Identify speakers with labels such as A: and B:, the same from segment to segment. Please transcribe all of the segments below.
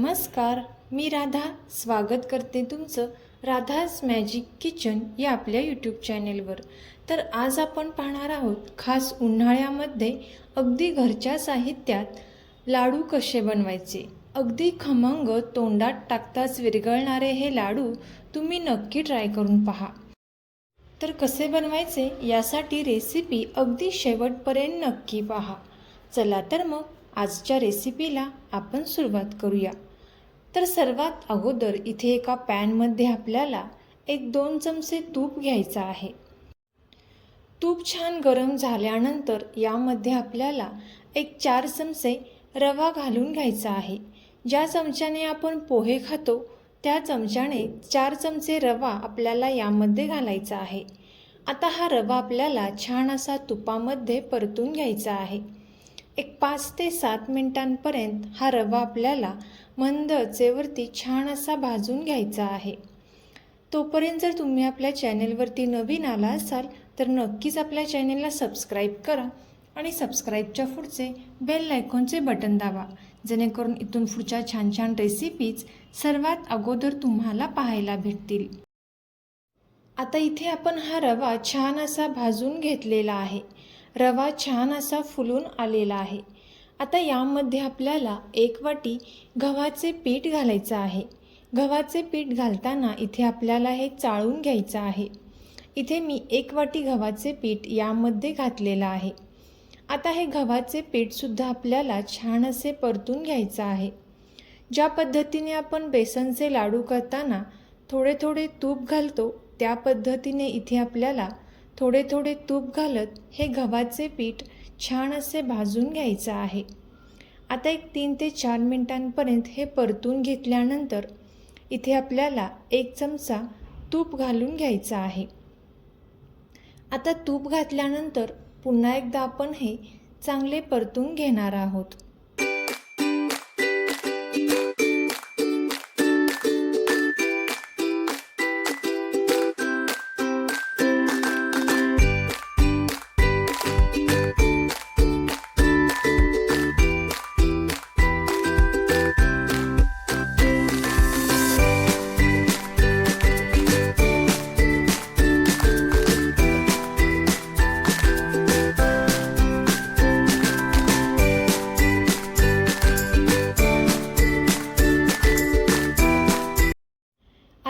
A: नमस्कार मी राधा. स्वागत करते तुमचं राधाज मॅजिक किचन या आपल्या यूट्यूब चॅनेलवर तर आज आपण पाहणार आहोत खास उन्हाळ्यामध्ये अगदी घरच्या साहित्यात लाडू कसे बनवायचे? अगदी खमंग तोंडात टाकताच विरघळणारे हे लाडू तुम्ही नक्की ट्राय करून पहा. तर कसे बनवायचे यासाठी रेसिपी अगदी शेवटपर्यंत नक्की पहा. चला तर मग आजच्या रेसिपीला आपण सुरुवात करूया. तर सर्वात अगोदर इथे एका पॅनमध्ये आपल्याला एक दोन चमचे तूप घ्यायचं आहे. तूप छान गरम झाल्यानंतर यामध्ये आपल्याला एक चार चमचे रवा घालून घ्यायचा आहे. ज्या चमच्याने आपण पोहे खातो त्या चमच्याने चार चमचे रवा आपल्याला यामध्ये घालायचा आहे. आता हा रवा आपल्याला छान असा तुपामध्ये परतून घ्यायचा आहे. एक पाच ते सात मिनिटांपर्यंत हा रवा आपल्याला मंद चेवरती छान असा भाजून घ्यायचा आहे. तोपर्यंत जर तुम्ही आपल्या चॅनेलवरती नवीन आला असाल तर नक्कीच आपल्या चॅनेलला सबस्क्राईब करा आणि सबस्क्राईबच्या पुढचे बेल आयकॉनचे बटन दाबा जेणेकरून इथून पुढच्या छान छान रेसिपीज सर्वात अगोदर तुम्हाला पाहायला भेटतील. आता इथे आपण हा रवा छान असा भाजून घेतलेला आहे. रवा छान असा फुलून आलेला आहे. आता यामध्ये आपल्याला एक वाटी गव्हाचे पीठ घालायचं आहे. गव्हाचे पीठ घालताना इथे आपल्याला हे चाळून घ्यायचं आहे. इथे मी एक वाटी गव्हाचे पीठ यामध्ये घातलेलं आहे. आता हे गव्हाचे पीठसुद्धा आपल्याला छान असे परतून घ्यायचं आहे. ज्या पद्धतीने आपण बेसनचे लाडू करताना थोडे थोडे तूप घालतो त्या पद्धतीने इथे आपल्याला थोडे थोडे तूप घालत हे गव्हाचे पीठ छान असे भाजून घ्यायचं आहे. आता एक तीन ते चार मिनटांपर्यंत हे परतून घेतल्यानंतर इथे आपल्याला एक चमचा तूप घालून घ्यायचं आहे. आता तूप घातल्यानंतर पुन्हा एकदा आपण हे चांगले परतून घेणार आहोत.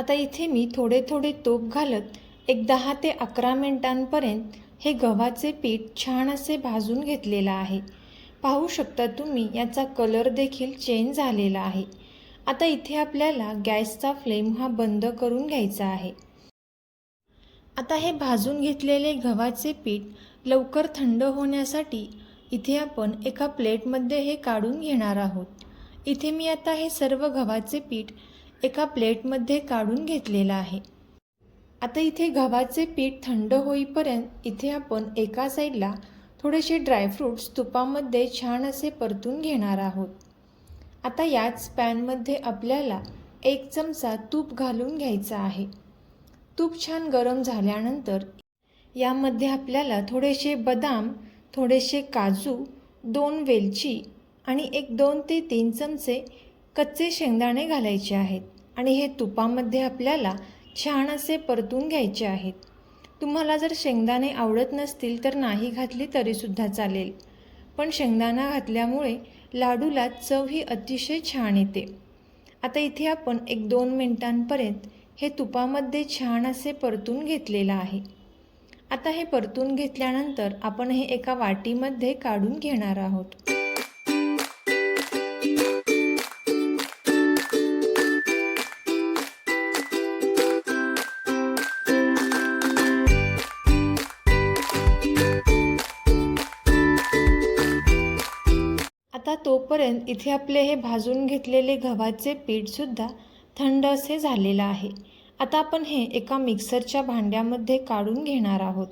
A: आता इथे मी थोडे थोडे तूप घालत एक दहा ते अकरा मिनिटांपर्यंत हे गव्हाचे पीठ छान असे भाजून घेतलेलं आहे. पाहू शकता तुम्ही याचा कलर देखील चेंज झालेला आहे. आता इथे आपल्याला गॅसचा फ्लेम हा बंद करून घ्यायचा आहे. आता हे भाजून घेतलेले गव्हाचे पीठ लवकर थंड होण्यासाठी इथे आपण एका प्लेटमध्ये हे काढून घेणार आहोत. इथे मी आता हे सर्व गव्हाचे पीठ एका प्लेटमध्ये काढून घेतलेलं आहे. आता इथे गव्हाचे पीठ थंड होईपर्यंत इथे आपण एका साईडला थोडेसे ड्रायफ्रूट्स तुपामध्ये छान असे परतून घेणार आहोत. आता याच पॅनमध्ये आपल्याला एक चमचा तूप घालून घ्यायचा आहे. तूप छान गरम झाल्यानंतर यामध्ये आपल्याला थोडेसे बदाम थोडेसे काजू दोन वेलची आणि एक दोन ते तीन चमचे कच्चे शेंगदाणे घालायचे आहेत आणि हे तुपामध्ये आपल्याला छान असे परतून घ्यायचे आहेत. तुम्हाला जर शेंगदाणे आवडत नसतील तर नाही घातली तरीसुद्धा चालेल. पण शेंगदाणा घातल्यामुळे लाडूला चव ही अतिशय छान येते. आता इथे आपण एक दोन मिनटांपर्यंत हे तुपामध्ये छान असे परतून घेतलेलं आहे. आता हे परतून घेतल्यानंतर आपण हे एका वाटीमध्ये काढून घेणार आहोत. तोपर्यंत इथे आपले हे भाजून घेतलेले गव्हाचे पीठसुद्धा थंड असे झालेलं आहे. आता आपण हे एका मिक्सरच्या भांड्यामध्ये काढून घेणार आहोत.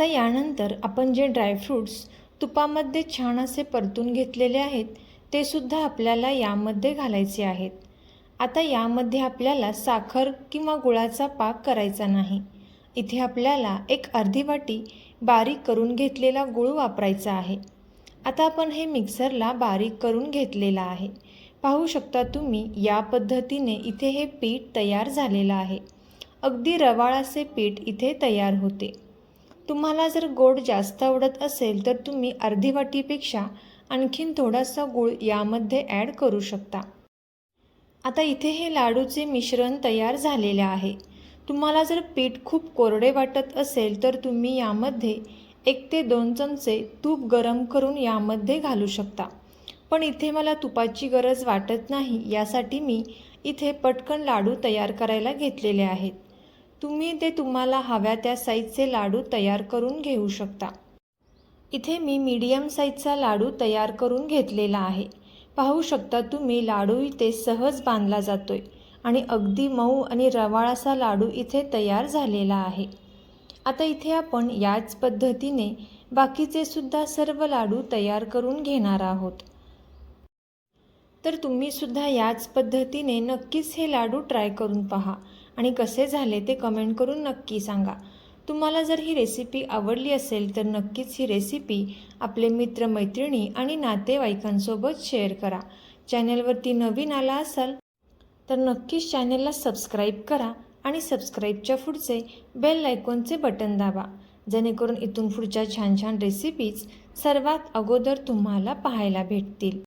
A: आता यानंतर आपण जे ड्रायफ्रूट्स तुपामध्ये छान असे परतून घेतलेले आहेत ते सुद्धा आपल्याला यामध्ये घालायचे आहेत. आता यामध्ये आपल्याला साखर किंवा गुळाचा पाक करायचा नाही. इथे आपल्याला एक अर्धी वाटी बारीक करून घेतलेला गुळ वापरायचा आहे. आता आपण हे मिक्सरला बारीक करून घेतलेलं आहे. पाहू शकता तुम्ही या पद्धतीने इथे हे पीठ तयार झालेलं आहे. अगदी रवाळाचे पीठ इथे तयार होते. तुम्हाला जर गोड जास्त आवडत असेल तर तुम्ही अर्धी वाटीपेक्षा आणखीन थोडासा गूळ यामध्ये ॲड करू शकता. आता इथे हे लाडूचे मिश्रण तयार झालेले आहे. तुम्हाला जर पीठ खूप कोरडे वाटत असेल तर तुम्ही यामध्ये एक ते दोन चमचे तूप गरम करून यामध्ये घालू शकता. पण इथे मला तुपाची गरज वाटत नाही यासाठी मी इथे पटकन लाडू तयार करायला घेतलेले आहेत. तुम्ही ते तुम्हाला हव्या त्या साईजचे लाडू तयार करून घेऊ शकता. इथे मी मीडियम साईजचा लाडू तयार करून घेतलेला आहे. पाहू शकता तुम्ही लाडू इथे सहज बांधला जातो आहे आणि अगदी मऊ आणि रवाळासा लाडू इथे तयार झालेला आहे. आता इथे आपण याच पद्धतीने बाकीचे सुद्धा सर्व लाडू तयार करून घेणार आहोत. तर तुम्ही सुद्धा याच पद्धतीने नक्कीच हे लाडू ट्राय करून पहा. आणि कसे झाले ते कमेंट करून नक्की सांगा. तुम्हाला जर ही रेसिपी आवडली असेल तर नक्कीच ही रेसिपी आपले मित्रमैत्रिणी आणि नातेवाईकांसोबत शेअर करा. चॅनलवरती नवीन आला असाल तर नक्कीच चॅनेलला सबस्क्राईब करा आणि सबस्क्राईबच्या पुढचे बेल आयकॉनचे बटन दाबा. जेणेकरून इथून पुढच्या छान छान रेसिपीज सर्वात अगोदर तुम्हाला पाहायला भेटतील.